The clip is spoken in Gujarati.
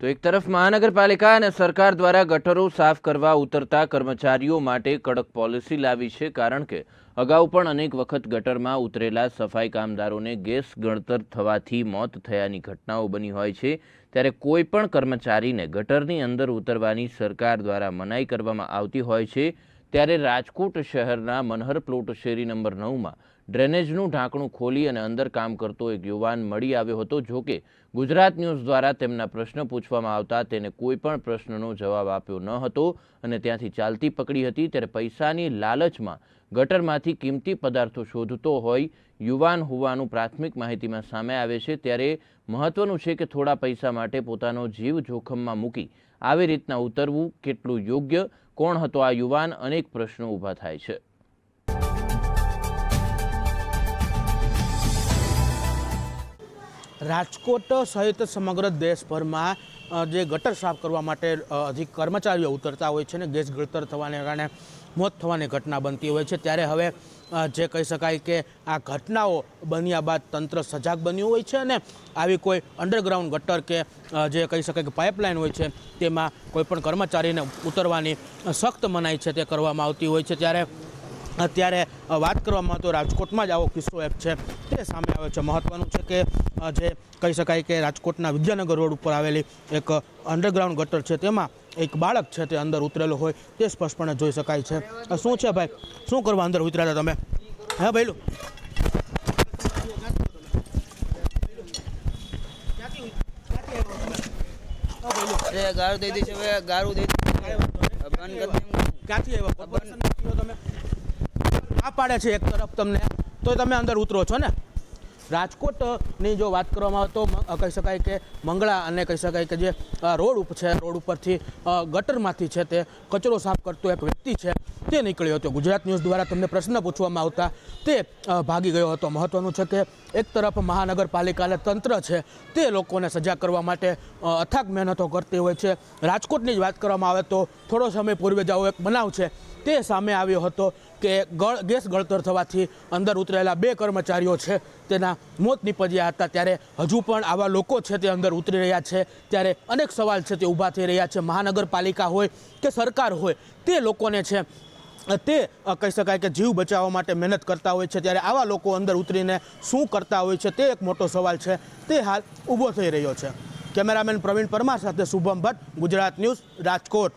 તો એક તરફ મહાનગરપાલિકા અને સરકાર દ્વારા ગટરો સાફ કરવા ઉતરતા કર્મચારીઓ માટે કડક પોલિસી લાવી છે, કારણ કે અગાઉ પણ અનેક વખત ગટરમાં ઉતરેલા સફાઈ કામદારોને ગેસ ગણતર થવાથી મોત થયાની ઘટનાઓ બની હોય છે. ત્યારે કોઈ પણ કર્મચારીને ગટરની અંદર ઉતરવાની સરકાર દ્વારા મનાઈ કરવામાં આવતી હોય છે. ત્યારે રાજકોટ શહેરના મનહર પ્લોટ શેરી નંબર નવમાં ડ્રેનેજનું ઢાંકણું ખોલી અને અંદર કામ કરતો એક યુવાન મળી આવ્યો હતો, જો કે ગુજરાત ન્યૂઝ દ્વારા તેમના પ્રશ્ન પૂછવામાં આવતા તેને કોઈ પણ પ્રશ્નનો જવાબ આપ્યો ન હતો અને ત્યાંથી ચાલતી પકડી હતી. ત્યારે પૈસાની લાલચમાં ગટરમાંથી કિંમતી પદાર્થો શોધતો હોય, યુવાન હોવાનું પ્રાથમિક માહિતીમાં સામે આવે છે. ત્યારે મહત્વનું છે કે થોડા પૈસા માટે પોતાનો જીવ જોખમમાં મૂકી આવી રીતના ઉતરવું કેટલું યોગ્ય? કોણ હતો આ યુવાન? અનેક પ્રશ્નો ઊભા થાય છે. રાજકોટ સહિત સમગ્ર દેશભરમાં જે ગટર સાફ કરવા માટે અધિક કર્મચારીઓ ઉતરતા હોય છે ને ગેસ ગળતર થવાને કારણે મોત થવાની ઘટના બનતી હોય છે. ત્યારે હવે જે કહી શકાય કે આ ઘટનાઓ બન્યા બાદ તંત્ર સજાગ બન્યું હોય છે અને આવી કોઈ અંડરગ્રાઉન્ડ ગટર કે જે કહી શકાય કે પાઇપલાઇન હોય છે, તેમાં કોઈપણ કર્મચારીને ઉતરવાની સખ્ત મનાઈ છે તે કરવામાં આવતી હોય છે. ત્યારે અત્યારે વાત કરવામાં તો રાજકોટમાં જ આવો કિસ્સો એક છે. તે સામે આવે છે. મહત્વનું છે કે જે કહી શકાય કે રાજકોટના વિદ્યાનગર રોડ ઉપર આવેલી એક અંડરગ્રાઉન્ડ ગટર છે. તેમાં એક બાળક છે તે અંદર ઉતરેલો હોય તે સ્પષ્ટપણે જોઈ શકાય છે. શું છે ભાઈ? શું કરવા અંદર ઉતર્યા તમે? હે ભાઈલું? અરે ગાળું દઈ દઈશ હવે ગાળું દઈ ક્યાંથી આવ્યા? તમે. આ પાડે છે એક તરફ તમને. તો તમે અંદર ઉતરો છો ને? રાજકોટની જો વાત કરવામાં આવે તો કહી શકાય કે મંગળા અને કહી શકાય કે જે રોડ ઉપર છે, રોડ ઉપરથી ગટરમાંથી છે તે કચરો સાફ કરતો એક વ્યક્તિ છે. તે નીકળ્યો હતો. ગુજરાત ન્યૂઝ દ્વારા તમને પ્રશ્ન પૂછવામાં આવતા તે ભાગી ગયો હતો. મહત્વનું છે કે એક તરફ મહાનગરપાલિકાના તંત્ર છે, તે લોકોને સજા કરવા માટે અથાગ મહેનતો કરતી હોય છે. રાજકોટની જ વાત કરવામાં આવે તો થોડો સમય પૂર્વે જ આવો એક બનાવ છે. તે સામે આવ્યો હતો કે ગળ, ગેસ ગળતર થવાથી અંદર ઉતરેલા બે કર્મચારીઓ છે, તેના મોત નીપજ્યા હતા. ત્યારે હજુ પણ આવા લોકો છે તે અંદર ઉતરી રહ્યા છે. ત્યારે અનેક સવાલ છે તે ઊભા થઈ રહ્યા છે. મહાનગરપાલિકા હોય કે સરકાર હોય, તે લોકોને છે તે કહી શકાય કે જીવ બચાવવા માટે મહેનત કરતા હોય છે, ત્યારે આવા લોકો અંદર ઉતરીને શું કરતા હોય છે તે એક મોટો સવાલ છે. તે હાલ ઊભો થઈ રહ્યો છે. કેમેરામેન પ્રવીણ પરમાર સાથે શુભમ ભટ્ટ, ગુજરાત ન્યૂઝ રાજકોટ.